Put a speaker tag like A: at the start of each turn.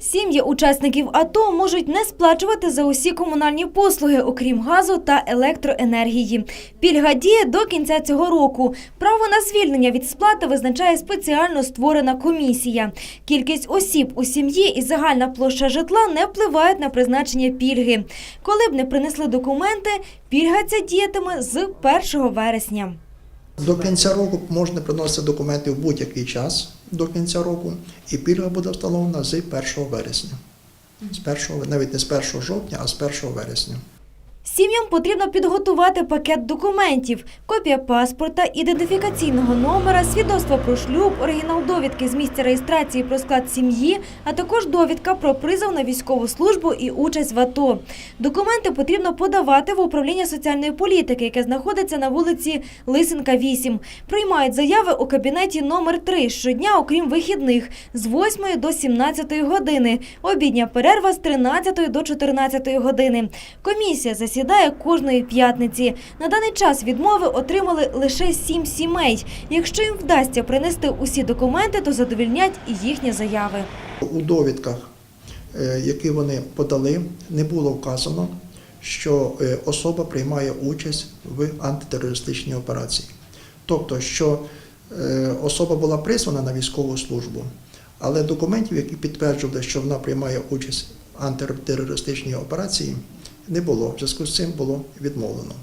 A: Сім'ї учасників АТО можуть не сплачувати за усі комунальні послуги, окрім газу та електроенергії. Пільга діє до кінця цього року. Право на звільнення від сплати визначає спеціально створена комісія. Кількість осіб у сім'ї і загальна площа житла не впливають на призначення пільги. Коли б не принесли документи, пільга ця діятиме з 1 вересня.
B: До кінця року можна приносити документи в будь-який час до кінця року, і пільга буде встановлена з 1 вересня. З 1, навіть не з 1 жовтня, а з 1 вересня.
A: Сім'ям потрібно підготувати пакет документів: копія паспорта, ідентифікаційного номера, свідоцтво про шлюб, оригінал довідки з місця реєстрації про склад сім'ї, а також довідка про призов на військову службу і участь в АТО. Документи потрібно подавати в управління соціальної політики, яке знаходиться на вулиці Лисенка, 8. Приймають заяви у кабінеті номер 3 щодня, окрім вихідних, з 8 до 17 години. Обідня перерва з 13 до 14 години. Комісія засідає кожної п'ятниці. На даний час відмови отримали лише сім сімей. Якщо їм вдасться принести усі документи, то задовільнять і їхні заяви.
B: У довідках, е, які вони подали, не було вказано, що е, особа приймає участь в антитерористичній операції. Тобто, що е, особа була призвана на військову службу, але документів, які підтверджували, що вона приймає участь в антитерористичній операції, не було. В зв'язку з цим було відмовлено.